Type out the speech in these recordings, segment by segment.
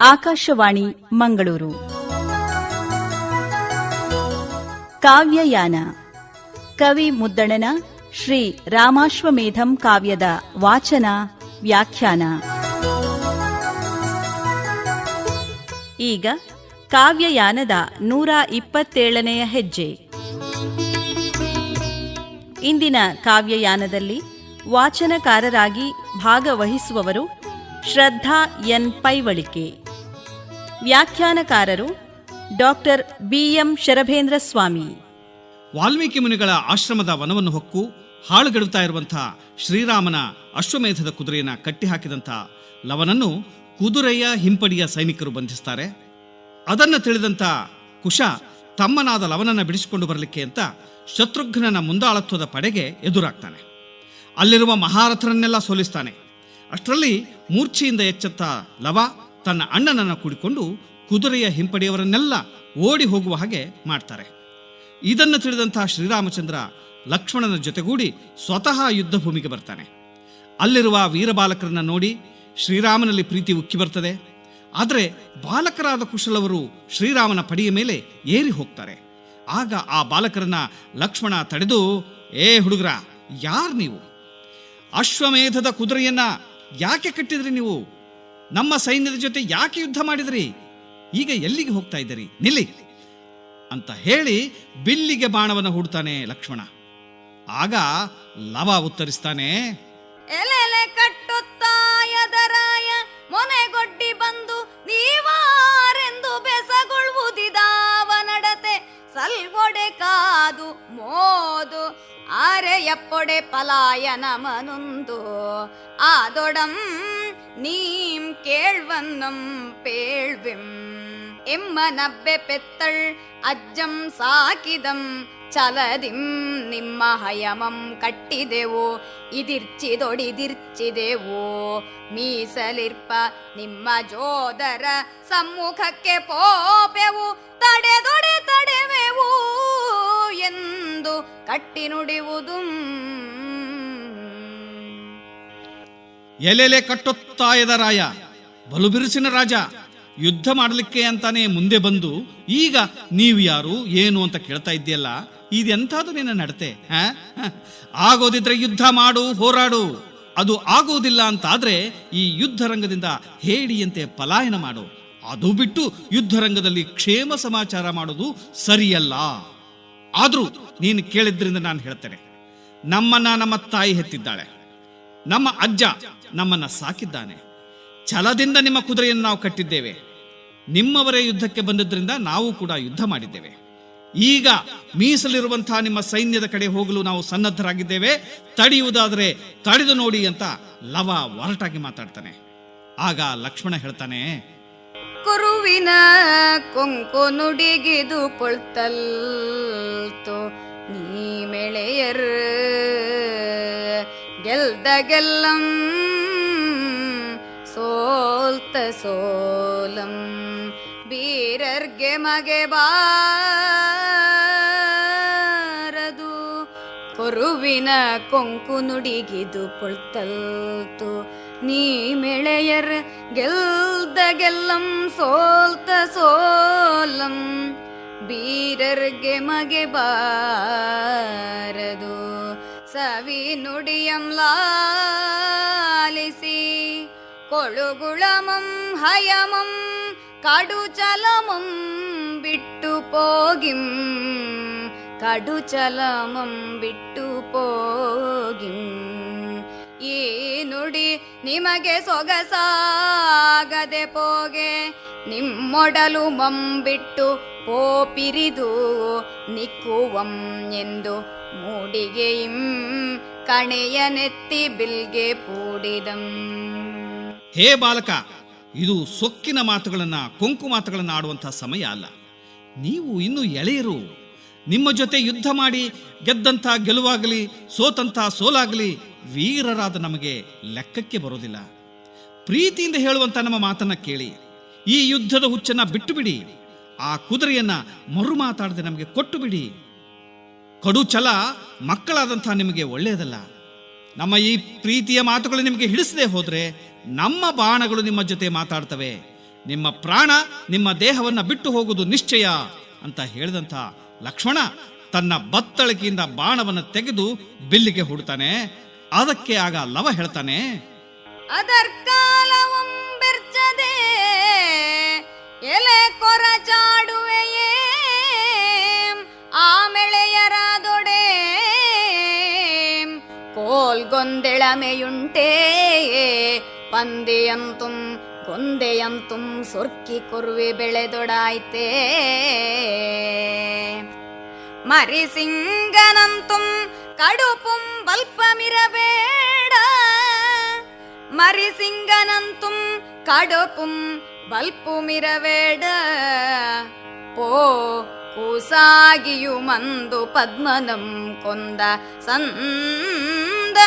ಆಕಾಶವಾಣಿ, ಮಂಗಳೂರು. ಕಾವ್ಯಯಾನ. ಕವಿ ಮುದ್ದಣನ ಶ್ರೀ ರಾಮಾಶ್ವಮೇಧಂ ಕಾವ್ಯದ ವಾಚನ, ವ್ಯಾಖ್ಯಾನ. ಈಗ ಕಾವ್ಯಯಾನದ ನೂರ ಇಪ್ಪತ್ತೇಳನೆಯ ಹೆಜ್ಜೆ. ಇಂದಿನ ಕಾವ್ಯಯಾನದಲ್ಲಿ ವಾಚನಕಾರರಾಗಿ ಭಾಗವಹಿಸುವವರು ಶ್ರದ್ಧಾ ಎನ್ ಪೈವಳಿಕೆ. ವ್ಯಾಖ್ಯಾನಕಾರರು ಡಾಕ್ಟರ್ ಬಿಎಂ ಶರಭೇಂದ್ರ ಸ್ವಾಮಿ. ವಾಲ್ಮೀಕಿ ಮುನಿಗಳ ಆಶ್ರಮದ ವನವನ್ನು ಹೊಕ್ಕು ಹಾಳುಗೆಡುತ್ತಾ ಇರುವಂತಹ ಶ್ರೀರಾಮನ ಅಶ್ವಮೇಧದ ಕುದುರೆಯನ್ನು ಕಟ್ಟಿಹಾಕಿದಂಥ ಲವನನ್ನು ಕುದುರೆಯ ಹಿಂಪಡಿಯ ಸೈನಿಕರು ಬಂಧಿಸ್ತಾರೆ. ಅದನ್ನು ತಿಳಿದಂಥ ಕುಶ ತಮ್ಮನಾದ ಲವನನ್ನ ಬಿಡಿಸಿಕೊಂಡು ಬರಲಿಕ್ಕೆ ಅಂತ ಶತ್ರುಘ್ನನ ಮುಂದಾಳತ್ವದ ಪಡೆಗೆ ಎದುರಾಗ್ತಾನೆ. ಅಲ್ಲಿರುವ ಮಹಾರಥರನ್ನೆಲ್ಲ ಸೋಲಿಸ್ತಾನೆ. ಅಷ್ಟರಲ್ಲಿ ಮೂರ್ಛೆಯಿಂದ ಎಚ್ಚೆತ್ತ ಲವ ತನ್ನ ಅಣ್ಣನನ್ನು ಕೂಡಿಕೊಂಡು ಕುದುರೆಯ ಹಿಂಪಡೆಯವರನ್ನೆಲ್ಲ ಓಡಿ ಹೋಗುವ ಹಾಗೆ ಮಾಡ್ತಾರೆ. ಇದನ್ನು ತಿಳಿದಂತಹ ಶ್ರೀರಾಮಚಂದ್ರ ಲಕ್ಷ್ಮಣನ ಜೊತೆಗೂಡಿ ಸ್ವತಃ ಯುದ್ಧ ಭೂಮಿಗೆ ಬರ್ತಾನೆ. ಅಲ್ಲಿರುವ ವೀರಬಾಲಕರನ್ನ ನೋಡಿ ಶ್ರೀರಾಮನಲ್ಲಿ ಪ್ರೀತಿ ಉಕ್ಕಿ ಬರ್ತದೆ. ಆದರೆ ಬಾಲಕರಾದ ಕುಶಲವರು ಶ್ರೀರಾಮನ ಪಡೆಯ ಮೇಲೆ ಏರಿ ಹೋಗ್ತಾರೆ. ಆಗ ಆ ಬಾಲಕರನ್ನ ಲಕ್ಷ್ಮಣ ತಡೆದು, ಏ ಹುಡುಗರ, ಯಾರು ನೀವು? ಅಶ್ವಮೇಧದ ಕುದುರೆಯನ್ನ ಯಾಕೆ ಕಟ್ಟಿದ್ರಿ ನೀವು? ನಮ್ಮ ಸೈನ್ಯದ ಜೊತೆ ಯಾಕೆ ಯುದ್ಧ ಮಾಡಿದ್ರಿ? ಈಗ ಎಲ್ಲಿಗೆ ಹೋಗ್ತಾ ಇದ್ದೀರಿ? ನಿಲ್ಲಿ ಅಂತ ಹೇಳಿ ಬಿಲ್ಲಿಗೆ ಬಾಣವನ್ನು ಹೂಡ್ತಾನೆ ಲಕ್ಷ್ಮಣ. ಆಗ ಲವ ಉತ್ತರಿಸ್ತಾನೆ, ಎಲೆಲೆ ಕಟ್ಟುತ್ತಾಯದರಾಯ ಮೊನೆಗೊಡ್ಡಿ ಬಂದು ನೀವಾರೆಂದು ಬೆಸಗೊಳ್ಳುವುದಿದಾವ ನಡತೆ. ಸಲ್ವೊಡೆ ಕಾದು ಮೋದು ಆರೆಯಪ್ಪೊಡೆ ಪಲಾಯನ ಮನುಂದು ಆದೊಡಂ ಕೇಳ್ವನ್ನಂ ಪೇಳ್ವೆಂ. ಎಮ್ಮ ನಬ್ಬೆ ಪೆತ್ತಳ್ ಅಜ್ಜಂ ಸಾಕಿದಂ ಚಲದಿಂ. ನಿಮ್ಮ ಹಯಮಂ ಕಟ್ಟಿದೆವು, ಇದಿರ್ಚಿದೊಡಿದಿರ್ಚಿದೆವು. ಮೀಸಲಿರ್ಪ ನಿಮ್ಮ ಜೋದರ ಸಮ್ಮುಖಕ್ಕೆ ಪೋಪೆವು, ತಡೆದೊಡೆ ತಡೆವೆವು ಎಂದು ಕಟ್ಟಿ ನುಡಿಯುವುದು ಎಲೆಲೆ ಕಟ್ಟೊತ್ತಾಯದ ರಾಯ. ಬಲು ಬಿರುಸಿನ ರಾಜ, ಯುದ್ಧ ಮಾಡಲಿಕ್ಕೆ ಅಂತಾನೆ ಮುಂದೆ ಬಂದು, ಈಗ ನೀವು ಯಾರು, ಏನು ಅಂತ ಕೇಳ್ತಾ ಇದ್ದೀಯಲ್ಲ ಇದೆಂಥದ್ದು ನಿನ್ನ ನಡತೆ. ಆಗೋದಿದ್ರೆ ಯುದ್ಧ ಮಾಡು, ಹೋರಾಡು. ಅದು ಆಗೋದಿಲ್ಲ ಅಂತಾದ್ರೆ ಈ ಯುದ್ಧ ರಂಗದಿಂದ ಹೇಡಿಯಂತೆ ಪಲಾಯನ ಮಾಡು. ಅದು ಬಿಟ್ಟು ಯುದ್ಧ ರಂಗದಲ್ಲಿ ಕ್ಷೇಮ ಸಮಾಚಾರ ಮಾಡೋದು ಸರಿಯಲ್ಲ. ಆದರೂ ನೀನು ಕೇಳಿದ್ರಿಂದ ನಾನು ಹೇಳ್ತೇನೆ. ನಮ್ಮನ್ನ ನಮ್ಮ ತಾಯಿ ಹೆತ್ತಿದ್ದಾಳೆ. ನಮ್ಮ ಅಜ್ಜ ನಮ್ಮನ್ನ ಸಾಕಿದ್ದಾನೆ. ಛಲದಿಂದ ನಿಮ್ಮ ಕುದುರೆಯನ್ನು ನಾವು ಕಟ್ಟಿದ್ದೇವೆ. ನಿಮ್ಮವರೇ ಯುದ್ಧಕ್ಕೆ ಬಂದಿದ್ದರಿಂದ ನಾವು ಕೂಡ ಯುದ್ಧ ಮಾಡಿದ್ದೇವೆ. ಈಗ ಮೀಸಲಿರುವಂತಹ ನಿಮ್ಮ ಸೈನ್ಯದ ಕಡೆ ಹೋಗಲು ನಾವು ಸನ್ನದ್ಧರಾಗಿದ್ದೇವೆ. ತಡೆಯುವುದಾದರೆ ತಡೆದು ನೋಡಿ ಅಂತ ಲವ ಒರಟಾಗಿ ಮಾತಾಡ್ತಾನೆ. ಆಗ ಲಕ್ಷ್ಮಣ ಹೇಳ್ತಾನೆ, ಕುರುವಿನ ಕೊಂಕು ನುಡಿಗಿದು ಕೊಳ್ತಲ್ತು ನೀ ಗೆಲ್ದ ಗೆಲ್ಲಂ ಸೋಲಂ ಬೀರರ್ಗೆ ಮಗೆ ಬಾರದು. ಕೊರುವಿನ ಕೊಂಕು ನುಡಿಗಿದು ಪೊಳ್ತಲ್ತು. ನೀ ಮೆಳೆಯರ್ ಗೆಲ್ದ ಗೆಲ್ಲಂ ಸೋಲ್ತ ಸೋಲಂ ಬೀರರ್ಗೆ ಮಗೆ ಬಾರದು. ಸವಿ ನುಡಿಯಂಲಾ ಕೊಳುಗುಳಮಂ ಹಯಮಂ ಕಡುಚಲಮಂ ಬಿಟ್ಟು ಪೋಗಿಂ ಕಡುಚಲಮಂ ಬಿಟ್ಟು ಪೋಗಿಂ ಈ ನುಡಿ ನಿಮಗೆ ಸೊಗಸಾಗದೆ ಪೋಗೆ, ನಿಮ್ಮೊಡಲು ಮಂಬಿಟ್ಟು ಪೋಪಿರಿದು ನಿಕ್ಕುವಂ ಎಂದು ಮೂಡಿಗೆಯಿಂ ಕಣೆಯ ನೆತ್ತಿ ಬಿಲ್ಗೆ ಪೂಡಿದಂ. ಹೇ ಬಾಲಕ, ಇದು ಸೊಕ್ಕಿನ ಮಾತುಗಳನ್ನ, ಕೊಂಕು ಮಾತುಗಳನ್ನ ಆಡುವಂತಹ ಸಮಯ ಅಲ್ಲ. ನೀವು ಇನ್ನು ಎಳೆಯರು. ನಿಮ್ಮ ಜೊತೆ ಯುದ್ಧ ಮಾಡಿ, ಗೆದ್ದಂಥ, ಗೆಲುವಾಗಲಿ, ಸೋತಂಥ, ಸೋಲಾಗಲಿ, ವೀರರಾದ ನಮಗೆ ಲೆಕ್ಕಕ್ಕೆ ಬರೋದಿಲ್ಲ. ಪ್ರೀತಿಯಿಂದ ಹೇಳುವಂತ ನಮ್ಮ ಮಾತನ್ನ ಕೇಳಿ, ಈ ಯುದ್ಧದ ಹುಚ್ಚನ್ನ ಬಿಟ್ಟು ಬಿಡಿ ಆ ಕುದುರೆಯನ್ನ ಮರು ಮಾತಾಡದೆ ನಮಗೆ ಕೊಟ್ಟು ಬಿಡಿ. ಕಡು ಛಲ ಮಕ್ಕಳಾದಂಥ ನಿಮಗೆ ಒಳ್ಳೆಯದಲ್ಲ. ನಮ್ಮ ಈ ಪ್ರೀತಿಯ ಮಾತುಗಳು ನಿಮಗೆ ಹಿಡಿಸದೆ ಹೋದರೆ ನಮ್ಮ ಬಾಣಗಳು ನಿಮ್ಮ ಜೊತೆ ಮಾತಾಡ್ತವೆ. ನಿಮ್ಮ ಪ್ರಾಣ ನಿಮ್ಮ ದೇಹವನ್ನು ಬಿಟ್ಟು ಹೋಗುವುದು ನಿಶ್ಚಯ ಅಂತ ಹೇಳಿದಂಥ ಲಕ್ಷ್ಮಣ ತನ್ನ ಬತ್ತಳಿಕೆಯಿಂದ ಬಾಣವನ್ನು ತೆಗೆದು ಬಿಲ್ಲಿಗೆ ಹುಡ್ತಾನೆ. ಅದಕ್ಕೆ ಆಗ ಲವ ಹೇಳ್ತಾನೆ ಎಲೆ ಕೊರಚಾಡುವೆಯೇ ಕೋಲ್ಗೊಂದೆಳಮೆಯುಂಟೇ ಪಂದೆಯಂತುಂ ಗೊಂದೆಯಂತುಂ ಸೊರ್ಕಿ ಕೊರುವೆ ಬೆಳೆದೊಡಾಯ್ತೇ ಮರಿಸಿಂಗನಂತುಂ ಕಡುಪುಂ ಬಲ್ಪಮಿರಬೇಡ ಮರಿಸಿಂಗನಂತುಂ ಕಡುಪುಂ ಬಲ್ಪುಮಿರಬೇಡ ಪೋ ಕೂಸಾಗಿಯು ಮಂದು ಪದ್ಮನಂ ಕೊಂದ ಸಂದ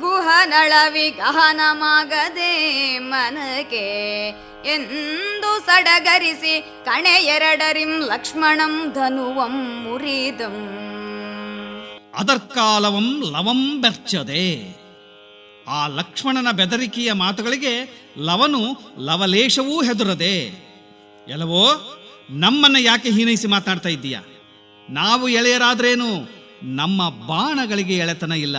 ಗುಹನಳವಿ ಗಹನಮಾಗದೆ ಮನಕೆ ಎಂದು ಸಡಗರಿಸಿ ಕಣೆ ಎರಡರಿಂ ಲಕ್ಷ್ಮಣಂ ಧನುವಂ ಮುರಿದಂ. ಅದರ್ಕಾಲವಂ ಲವಂ ಬೆರ್ಚದೆ ಆ ಲಕ್ಷ್ಮಣನ ಬೆದರಿಕೆಯ ಮಾತುಗಳಿಗೆ ಲವನು ಲವಲೇಶವೂ ಹೆದರದೆ. ಎಲ್ಲವೋ, ನಮ್ಮನ್ನ ಯಾಕೆ ಹೀನೈಸಿ ಮಾತಾಡ್ತಾ ಇದ್ದೀಯ? ನಾವು ಎಳೆಯರಾದ್ರೇನು? ನಮ್ಮ ಬಾಣಗಳಿಗೆ ಎಳೆತನ ಇಲ್ಲ.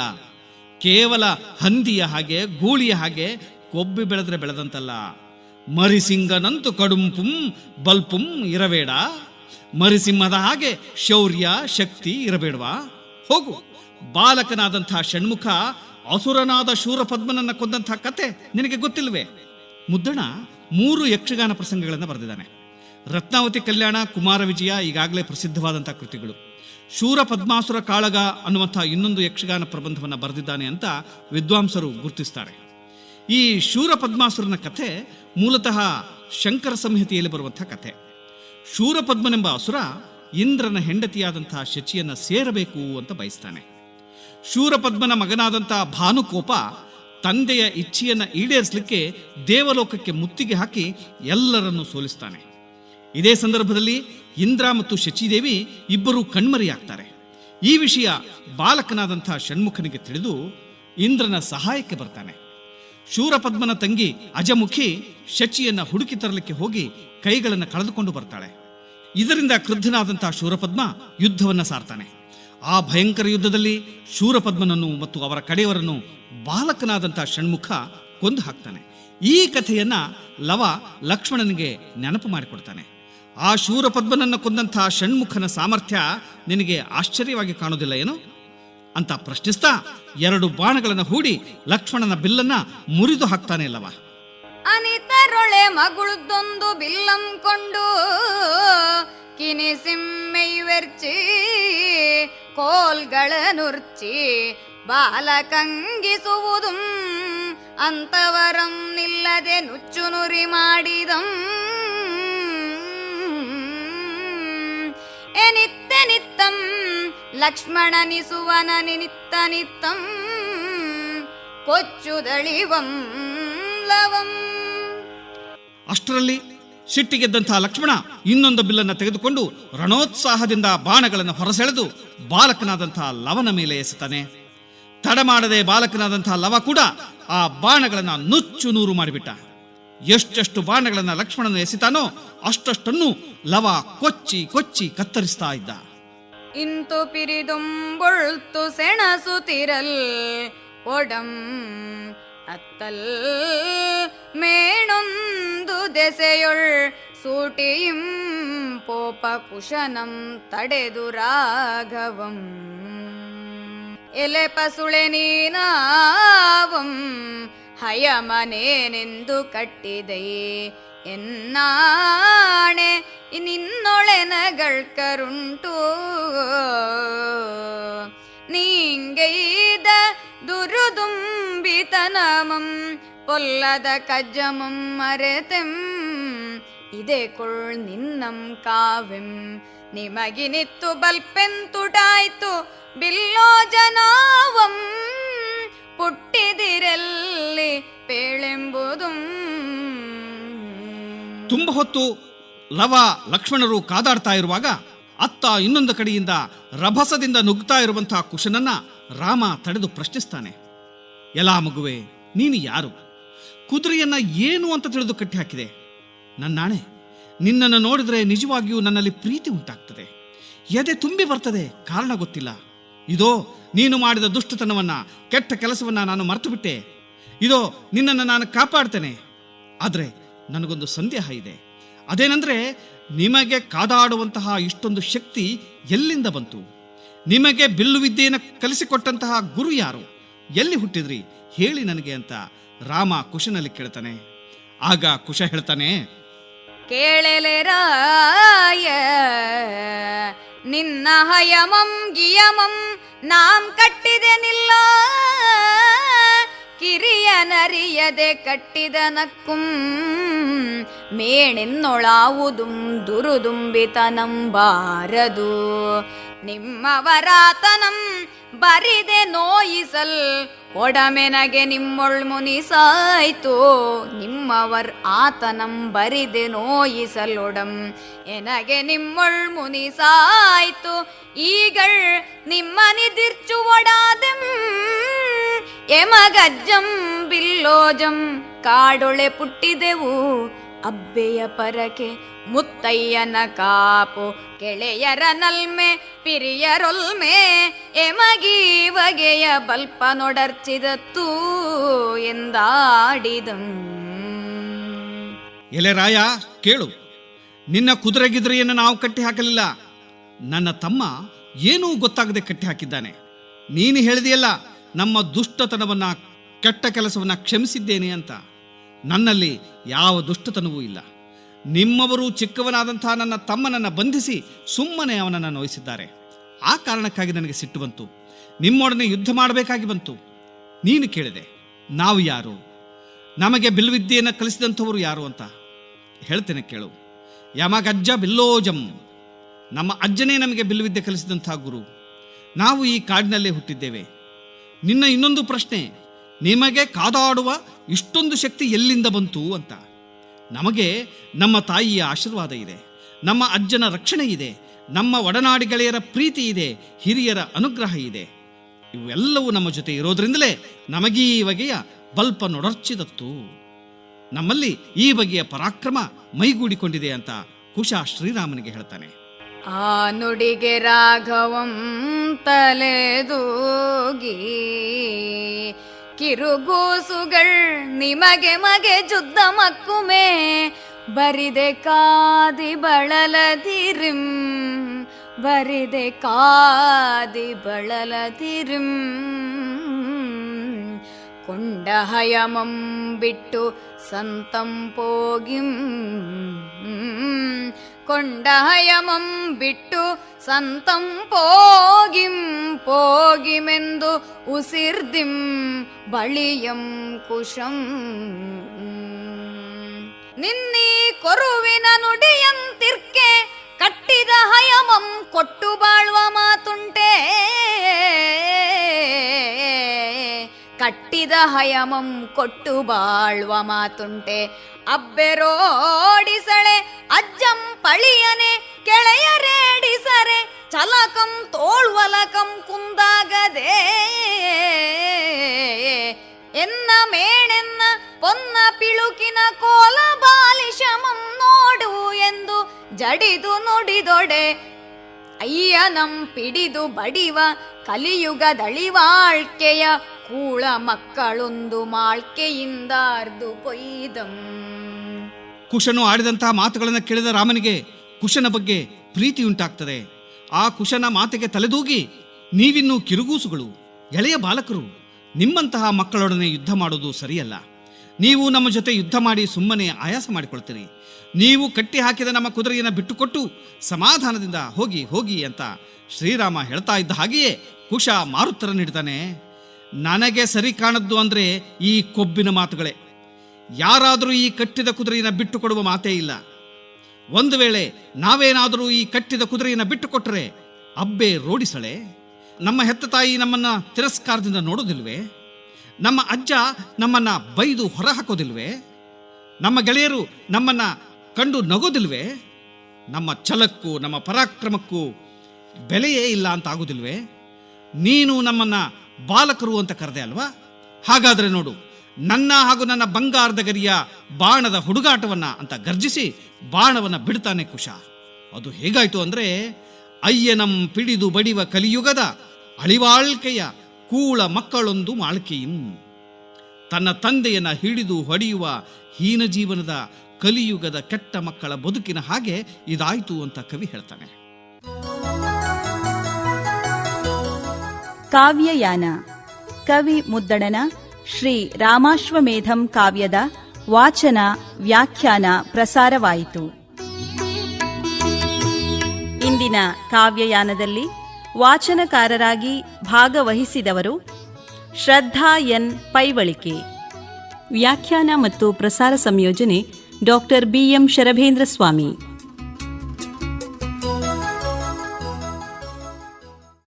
ಕೇವಲ ಹಂದಿಯ ಹಾಗೆ, ಗೂಳಿಯ ಹಾಗೆ ಕೊಬ್ಬಿ ಬೆಳೆದ್ರೆ ಬೆಳೆದಂತಲ್ಲ. ಮರಿಸಿಂಗನಂತು ಕಡುಂಪುಂ ಬಲ್ಪುಂ ಇರಬೇಡ. ಮರಿಸಿಂಹದ ಹಾಗೆ ಶೌರ್ಯ, ಶಕ್ತಿ ಇರಬೇಡವಾ. ಹೋಗು. ಬಾಲಕನಾದಂಥ ಷಣ್ಮುಖ, ಅಸುರನಾದ ಶೂರಪದ್ಮನನ್ನ ಕೊಂದಂಥ ಕತೆ ನಿನಗೆ ಗೊತ್ತಿಲ್ವೇ ಮುದ್ದಣ ಮೂರು ಯಕ್ಷಗಾನ ಪ್ರಸಂಗಗಳನ್ನು ಬರೆದಿದ್ದಾನೆ. ರತ್ನಾವತಿ ಕಲ್ಯಾಣ, ಕುಮಾರ ವಿಜಯ ಈಗಾಗಲೇ ಪ್ರಸಿದ್ಧವಾದಂಥ ಕೃತಿಗಳು. ಶೂರ ಪದ್ಮಾಸುರ ಕಾಳಗ ಅನ್ನುವಂಥ ಇನ್ನೊಂದು ಯಕ್ಷಗಾನ ಪ್ರಬಂಧವನ್ನು ಬರೆದಿದ್ದಾನೆ ಅಂತ ವಿದ್ವಾಂಸರು ಗುರುತಿಸ್ತಾರೆ. ಈ ಶೂರ ಪದ್ಮಾಸುರನ ಕಥೆ ಮೂಲತಃ ಶಂಕರ ಸಂಹಿತೆಯಲ್ಲಿ ಬರುವಂಥ ಕಥೆ. ಶೂರಪದ್ಮನೆಂಬ ಅಸುರ ಇಂದ್ರನ ಹೆಂಡತಿಯಾದಂಥ ಶಚಿಯನ್ನ ಸೇರಬೇಕು ಅಂತ ಬಯಸ್ತಾನೆ. ಶೂರಪದ್ಮನ ಮಗನಾದಂಥ ಭಾನುಕೋಪ ತಂದೆಯ ಇಚ್ಛೆಯನ್ನ ಈಡೇರಿಸಲಿಕ್ಕೆ ದೇವಲೋಕಕ್ಕೆ ಮುತ್ತಿಗೆ ಹಾಕಿ ಎಲ್ಲರನ್ನು ಸೋಲಿಸ್ತಾನೆ. ಇದೇ ಸಂದರ್ಭದಲ್ಲಿ ಇಂದ್ರ ಮತ್ತು ಶಚಿದೇವಿ ಇಬ್ಬರು ಕಣ್ಮರೆಯಾಗ್ತಾರೆ. ಈ ವಿಷಯ ಬಾಲಕನಾದಂಥ ಷಣ್ಮುಖನಿಗೆ ತಿಳಿದು ಇಂದ್ರನ ಸಹಾಯಕ್ಕೆ ಬರ್ತಾನೆ. ಶೂರಪದ್ಮನ ತಂಗಿ ಅಜಮುಖಿ ಶಚಿಯನ್ನ ಹುಡುಕಿ ತರಲಿಕ್ಕೆ ಹೋಗಿ ಕೈಗಳನ್ನು ಕಳೆದುಕೊಂಡು ಬರ್ತಾಳೆ. ಇದರಿಂದ ಕ್ರುದ್ಧನಾದಂಥ ಶೂರಪದ್ಮ ಯುದ್ಧವನ್ನ ಸಾರ್ತಾನೆ. ಆ ಭಯಂಕರ ಯುದ್ಧದಲ್ಲಿ ಶೂರಪದ್ಮನನ್ನು ಮತ್ತು ಅವರ ಕಡೆಯವರನ್ನು ಬಾಲಕನಾದಂಥ ಷಣ್ಮುಖ ಕೊಂದು ಹಾಕ್ತಾನೆ. ಈ ಕಥೆಯನ್ನ ಲವ ಲಕ್ಷ್ಮಣನಿಗೆ ನೆನಪು ಮಾಡಿಕೊಡ್ತಾನೆ. ಆ ಶೂರಪದ್ಮನನ್ನು ಕೊಂದಂಥ ಷಣ್ಮುಖನ ಸಾಮರ್ಥ್ಯ ನಿನಗೆ ಆಶ್ಚರ್ಯವಾಗಿ ಕಾಣೋದಿಲ್ಲ ಏನು? ಅಂತ ಪ್ರಶ್ನಿಸ್ತಾ ಎರಡು ಬಾಣಗಳನ್ನು ಹೂಡಿ ಲಕ್ಷ್ಮಣನ ಬಿಲ್ಲನ್ನ ಮುರಿದು ಹಾಕ್ತಾನೆ ಇಲ್ಲವ. ಅನಿತರೊಳೆ ಮಗಳದ್ದೊಂದು ಬಿಲ್ಲಂ ಕಿನಿ ಕಿನಿಸಿಮ್ಮೆಯ್ವೆರ್ಚಿ ಕೋಲ್ಗಳ ನುರ್ಚಿ ಬಾಲಕಂಗಿಸುವುದು ಅಂತವರಂ ನಿಲ್ಲದೆ ನುಚ್ಚು ನುರಿ ಮಾಡಿದಂ ಎನಿತ್ತೆನಿತ್ತಂ ಲಕ್ಷ್ಮಣನಿಸುವನ ನಿತ್ತ ನಿತ್ತಂ ಕೊಚ್ಚುದಳಿವಂ ಲವಂ. ಅಷ್ಟರಲ್ಲಿ ಸಿಟ್ಟಿಗೆದ್ದಂತಹ ಲಕ್ಷ್ಮಣ ಇನ್ನೊಂದು ಬಿಲ್ಲನ್ನು ತೆಗೆದುಕೊಂಡು ರಣೋತ್ಸಾಹದಿಂದ ಬಾಣಗಳನ್ನು ಹೊರಸೆಳೆದು ಬಾಲಕನಾದಂತಹ ಲವನ ಮೇಲೆ ಎಸೆತಾನೆ. ತಡ ಮಾಡದೆ ಬಾಲಕನಾದಂತಹ ಲವ ಕೂಡ ಆ ಬಾಣಗಳನ್ನು ನುಚ್ಚು ನೂರು ಮಾಡಿಬಿಟ್ಟ. ಎಷ್ಟೆಷ್ಟು ಬಾಣಗಳನ್ನು ಲಕ್ಷ್ಮಣನು ಎಸಿತಾನೋ ಅಷ್ಟಷ್ಟನ್ನು ಲವ ಕೊಚ್ಚಿ ಕೊಚ್ಚಿ ಕತ್ತರಿಸ್ತಾ ಇದ್ದ. ಇಂತು ಪಿರಿದುಂಬೊಳ್ತು ಸೆಣಸುತ್ತಿರಲ್ ಒಡಂ ಅತ್ತಲ್ ಮೇಣೊಂದು ದೆಸೆಯೊಳ್, ಸೂಟಿಯಿಂ ಪೋಪ ಕುಶನಂ ತಡೆದು ರಾಘವಂ. ಎಲೆ ಪಸುಳೆ ನೀನಾವಂ ಹಯಮನೇನೆಂದು ಕಟ್ಟಿದೈ എന്നാണെ നിന്നൊളെനകൾ കരുണ്ടു നീങ്കൈത ദുരുതുംബിതനമം പൊല്ലത കജമും മരതം ഇതേക്കുൾ നിന്നം കാവ്യം നിമകിനിത്തു ബൽപ്പെന്തുടായ്ത്തു ബില്ലോജനാവം ಪುಟ್ಟಿದಿರಲ್ಲಿ ಪೇಳೆಂಬುದು. ತುಂಬ ಹೊತ್ತು ಲವ ಲಕ್ಷ್ಮಣರು ಕಾದಾಡ್ತಾ ಇರುವಾಗ ಅತ್ತ ಇನ್ನೊಂದು ಕಡೆಯಿಂದ ರಭಸದಿಂದ ನುಗ್ತಾ ಇರುವಂತಹ ಕುಶನನ್ನ ರಾಮ ತಡೆದು ಪ್ರಶ್ನಿಸ್ತಾನೆ. ಎಲಾ ಮಗುವೆ, ನೀನು ಯಾರು? ಕುದುರೆಯನ್ನ ಏನು ಅಂತ ತಿಳಿದು ಕಟ್ಟಿ ಹಾಕಿದೆ ನನ್ನಾಣೆ, ನಿನ್ನನ್ನು ನೋಡಿದರೆ ನಿಜವಾಗಿಯೂ ನನ್ನಲ್ಲಿ ಪ್ರೀತಿ ಉಂಟಾಗ್ತದೆ. ಎದೆ ತುಂಬಿ ಬರ್ತದೆ, ಕಾರಣ ಗೊತ್ತಿಲ್ಲ. ಇದೋ, ನೀನು ಮಾಡಿದ ದುಷ್ಟತನವನ್ನ, ಕೆಟ್ಟ ಕೆಲಸವನ್ನ ನಾನು ಮರೆತು ಬಿಟ್ಟೆ ಇದೋ, ನಿನ್ನನ್ನು ನಾನು ಕಾಪಾಡ್ತೇನೆ. ಆದರೆ, ನನಗೊಂದು ಸಂದೇಹ ಇದೆ. ಅದೇನೆಂದರೆ, ನಿಮಗೆ ಕಾದಾಡುವಂತಹ ಇಷ್ಟೊಂದು ಶಕ್ತಿ ಎಲ್ಲಿಂದ ಬಂತು? ನಿಮಗೆ ಬಿಲ್ಲು ವಿದ್ಯೆಯನ್ನು ಕಲಿಸಿಕೊಟ್ಟಂತಹ ಗುರು ಯಾರು? ಎಲ್ಲಿ ಹುಟ್ಟಿದ್ರಿ? ಹೇಳಿ ನನಗೆ ಅಂತ ರಾಮ ಕುಶನಲ್ಲಿ ಕೇಳ್ತಾನೆ. ಆಗ ಕುಶ ಹೇಳ್ತಾನೆ ಕೇಳಲೆರಾಯ ನಿನ್ನ ಹಯಮಂ ಗಿಯಮಂ ನಾಂ ಕಟ್ಟಿದೆನಿಲ್ಲ ಕಿರಿಯನರಿಯದೆ ಕಟ್ಟಿದನಕ್ಕುಂ ಮೇಣೆನ್ನೊಳಾವುದುಂ ದುರುದುಂಬಿತನಂಬಾರದು. ನಿಮ್ಮವರಾತನಂ ಬರಿದೆ ನೋಯಿಸಲ್ ಒಡಮೆನಗೆ ನಿಮ್ಮೊಳ್ ಮುನಿಸಾಯ್ತು. ನಿಮ್ಮವರ್ ಆತನಂ ಬರಿದೆ ನೋಯಿಸಲೊಡಂ ಎನಗೆ ನಿಮ್ಮೊಳ್ ಮುನಿಸಾಯ್ತು. ಈಗಳ್ ನಿಮ್ಮನಿದಿರ್ಚು ಒಡಾದೆಂ ಎಮಗಜ್ಜಂ ಬಿಲ್ಲೋಜಂ ಕಾಡೊಳೆ ಪುಟ್ಟಿದೆವು. ಅಬ್ಬೆಯ ಪರಕೆ, ಮುತ್ತಯ್ಯನ ಕಾಪು ಕೆಳೆಯರ ನಲ್ಮೆ, ಪಿರಿಯರೊಲ್ಮೆ, ಎಮಗಿ ಬಗೆಯ ಬಲ್ಪ ನೊಡರ್ಚಿದತ್ತು ಎಂದಾಡಿದಂ. ಎಲೆ ರಾಯ, ಕೇಳು. ನಿನ್ನ ಕುದುರೆ ಗಿದುರೆಯನ್ನು ನಾವು ಕಟ್ಟಿ ಹಾಕಲಿಲ್ಲ ನನ್ನ ತಮ್ಮ ಏನೂ ಗೊತ್ತಾಗದೆ ಕಟ್ಟಿ ಹಾಕಿದ್ದಾನೆ ನೀನು ಹೇಳಿದೆಯಲ್ಲ, ನಮ್ಮ ದುಷ್ಟತನವನ್ನ, ಕೆಟ್ಟ ಕೆಲಸವನ್ನ ಕ್ಷಮಿಸಿದ್ದೇನೆ ಅಂತ. ನನ್ನಲ್ಲಿ ಯಾವ ದುಷ್ಟತನವೂ ಇಲ್ಲ. ನಿಮ್ಮವರು ಚಿಕ್ಕವನಾದಂತಹ ನನ್ನ ತಮ್ಮನನ್ನ ಬಂಧಿಸಿ ಸುಮ್ಮನೆ ಅವನನ್ನು ನೋಯಿಸಿದ್ದಾರೆ. ಆ ಕಾರಣಕ್ಕಾಗಿ ನನಗೆ ಸಿಟ್ಟು ಬಂತು. ನಿಮ್ಮೊಡನೆ ಯುದ್ಧ ಮಾಡಬೇಕಾಗಿ ಬಂತು. ನೀನು ಕೇಳಿದೆ, ನಾವು ಯಾರು? ನಮಗೆ ಬಿಲ್ವಿದ್ಯೆಯನ್ನು ಕಲಿಸಿದಂಥವರು ಯಾರು ಅಂತ. ಹೇಳ್ತೇನೆ ಕೇಳು. ಯಮಗಜ್ಜ ಬಿಲ್ಲೋಜಂ. ನಮ್ಮ ಅಜ್ಜನೇ ನಮಗೆ ಬಿಲ್ವಿದ್ಯೆ ಕಲಿಸಿದಂಥ ಗುರು. ನಾವು ಈ ಕಾಡಿನಲ್ಲೇ ಹುಟ್ಟಿದ್ದೇವೆ. ನಿನ್ನ ಇನ್ನೊಂದು ಪ್ರಶ್ನೆ ನಿಮಗೆ ಕಾದಾಡುವ ಇಷ್ಟೊಂದು ಶಕ್ತಿ ಎಲ್ಲಿಂದ ಬಂತು ಅಂತ. ನಮಗೆ ನಮ್ಮ ತಾಯಿಯ ಆಶೀರ್ವಾದ ಇದೆ. ನಮ್ಮ ಅಜ್ಜನ ರಕ್ಷಣೆ ಇದೆ. ನಮ್ಮ ಒಡನಾಡಿ ಗೆಳೆಯರ ಪ್ರೀತಿ ಇದೆ. ಹಿರಿಯರ ಅನುಗ್ರಹ ಇದೆ. ಇವೆಲ್ಲವೂ ನಮ್ಮ ಜೊತೆ ಇರೋದ್ರಿಂದಲೇ ನಮಗೀ ಬಗೆಯ ಬಲ್ಪ ನೊಡರ್ಚಿದತ್ತು ನಮ್ಮಲ್ಲಿ ಈ ಬಗೆಯ ಪರಾಕ್ರಮ ಮೈಗೂಡಿಕೊಂಡಿದೆ ಅಂತ ಕುಶ ಶ್ರೀರಾಮನಿಗೆ ಹೇಳ್ತಾನೆ. ಆ ನುಡಿಗೆ ರಾಘವಂ ತಲೆದೂಗಿ ಕಿರುಗೂಸುಗಳ್ ನಿಮಗೆ ಮಗೆ ಜುದ್ದ ಮಕ್ಕುಮೆ. ಬರಿದೆ ಕಾದಿ ಬಳಲದಿರಿಂ, ಬರಿದೆ ಕಾದಿ ಬಳಲದಿರಿಂ. ಕೊಂಡ ಹಯಮಂ ಬಿಟ್ಟು ಸಂತಂ ಪೋಗಿಂ, ಕೊಂಡ ಸಂತಂ ಪೋಗಿಂ ಪೋಗಿಮೆಂದು ಉಸಿರ್ದಿಂ ಬಳಿಯಂ ಕುಶಂ. ನಿನ್ನೀ ಕೊರುವಿನ ನುಡಿಯಂತಿರ್ಕೆ ಕಟ್ಟಿದ ಹಯಮಂ ಕೊಟ್ಟು ಬಾಳುವ ಮಾತುಂಟೆ. ಕಟ್ಟಿದ ಹಯಮಂ ಕೊಟ್ಟು ಬಾಳುವ ಮಾತುಂಟೆ. ಅಬ್ಬೆರೋಡಿಸಳೆ ಅಜ್ಜಂ ಪಳಿಯನೆ ಕೆಳೆಯರೇಡಿಸರೆ ಚಲಕಂ ತೋಳ್ವಲಕಂ ಕುಂದಾಗದೆ. ಎನ್ನ ಮೇಣೆನ್ನ ಪೊನ್ನ ಪಿಳುಕಿನ ಕೋಲ ಬಾಲಿಶಮಂ ನೋಡು ಎಂದು ಜಡಿದು ನುಡಿದೊಡೆ. ಅಯ್ಯನಂ ಪಿಡಿದು ಬಡಿವ ಕಲಿಯುಗದಳಿವಾಳ್ಕೆಯ ಕೂಳ ಮಕ್ಕಳೊಂದು ಮಾಳ್ಕೆಯಿಂದಾರ್ದು ಕೊಯ್ದಂ ಕುಶನು ಆಡಿದಂತಹ ಮಾತುಗಳನ್ನು ಕೇಳಿದ ರಾಮನಿಗೆ ಕುಶನ ಬಗ್ಗೆ ಪ್ರೀತಿ ಉಂಟಾಗ್ತದೆ. ಆ ಕುಶನ ಮಾತಿಗೆ ತಲೆದೂಗಿ, ನೀವಿನ್ನೂ ಕಿರುಗೂಸುಗಳು, ಎಳೆಯ ಬಾಲಕರು, ನಿಮ್ಮಂತಹ ಮಕ್ಕಳೊಡನೆ ಯುದ್ಧ ಮಾಡೋದು ಸರಿಯಲ್ಲ. ನೀವು ನಮ್ಮ ಜೊತೆ ಯುದ್ಧ ಮಾಡಿ ಸುಮ್ಮನೆ ಆಯಾಸ ಮಾಡಿಕೊಳ್ತೀರಿ. ನೀವು ಕಟ್ಟಿ ಹಾಕಿದ ನಮ್ಮ ಕುದುರೆಯನ್ನು ಬಿಟ್ಟುಕೊಟ್ಟು ಸಮಾಧಾನದಿಂದ ಹೋಗಿ ಹೋಗಿ ಅಂತ ಶ್ರೀರಾಮ ಹೇಳ್ತಾ ಇದ್ದ ಹಾಗೆಯೇ ಕುಶ ಮಾರುತ್ತರ ನೀಡ್ತಾನೆ. ನನಗೆ ಸರಿ ಕಾಣದ್ದು ಅಂದರೆ ಈ ಕೊಬ್ಬಿನ ಮಾತುಗಳೇ. ಯಾರಾದರೂ ಈ ಕಟ್ಟಿದ ಕುದುರೆಯನ್ನು ಬಿಟ್ಟುಕೊಡುವ ಮಾತೇ ಇಲ್ಲ. ಒಂದು ವೇಳೆ ನಾವೇನಾದರೂ ಈ ಕಟ್ಟಿದ ಕುದುರೆಯನ್ನು ಬಿಟ್ಟುಕೊಟ್ಟರೆ ಅಬ್ಬೆ ರೋಡಿಸಳೆ, ನಮ್ಮ ಹೆತ್ತ ತಾಯಿ ನಮ್ಮನ್ನು ತಿರಸ್ಕಾರದಿಂದ ನೋಡೋದಿಲ್ವೇ ನಮ್ಮ ಅಜ್ಜ ನಮ್ಮನ್ನು ಬೈದು ಹೊರಹಾಕೋದಿಲ್ವೇ ನಮ್ಮ ಗೆಳೆಯರು ನಮ್ಮನ್ನು ಕಂಡು ನಗೋದಿಲ್ವೇ ನಮ್ಮ ಛಲಕ್ಕೂ, ನಮ್ಮ ಪರಾಕ್ರಮಕ್ಕೂ ಬೆಲೆಯೇ ಇಲ್ಲ ಅಂತ ಆಗೋದಿಲ್ವೇ ನೀನು ನಮ್ಮನ್ನು ಬಾಲಕರು ಅಂತ ಕರೆದೆ ಅಲ್ವಾ? ಹಾಗಾದರೆ ನೋಡು ನನ್ನ ಹಾಗೂ ನನ್ನ ಬಂಗಾರದ ಗರಿಯ ಬಾಣದ ಹುಡುಗಾಟವನ್ನ ಅಂತ ಗರ್ಜಿಸಿ ಬಾಣವನ್ನ ಬಿಡ್ತಾನೆ ಕುಶ. ಅದು ಹೇಗಾಯ್ತು ಅಂದ್ರೆ ಅಯ್ಯನಂ ಪಿಡಿದು ಬಡಿವ ಕಲಿಯುಗದ ಅಳಿವಾಳ್ಕೆಯ ಕೂಳ ಮಕ್ಕಳೊಂದು ಮಾಳ್ಕೆಯಂ. ತನ್ನ ತಂದೆಯನ್ನ ಹಿಡಿದು ಹೊಡೆಯುವ ಹೀನ ಜೀವನದ ಕಲಿಯುಗದ ಕೆಟ್ಟ ಮಕ್ಕಳ ಬದುಕಿನ ಹಾಗೆ ಇದಾಯ್ತು ಅಂತ ಕವಿ ಹೇಳ್ತಾನೆ. ಕಾವ್ಯಯಾನ, ಕವಿ ಮುದ್ದಣನ ಶ್ರೀ ರಾಮಾಶ್ವಮೇಧಂ ಕಾವ್ಯದ ವಾಚನ ವ್ಯಾಖ್ಯಾನ ಪ್ರಸಾರವಾಯಿತು. ಇಂದಿನ ಕಾವ್ಯಯಾನದಲ್ಲಿ ವಾಚನಕಾರರಾಗಿ ಭಾಗವಹಿಸಿದವರು ಶ್ರದ್ಧಾ ಎನ್ ಪೈವಳಿಕೆ. ವ್ಯಾಖ್ಯಾನ ಮತ್ತು ಪ್ರಸಾರ ಸಂಯೋಜನೆ ಡಾಕ್ಟರ್ ಬಿಎಂ ಶರಭೇಂದ್ರ ಸ್ವಾಮಿ.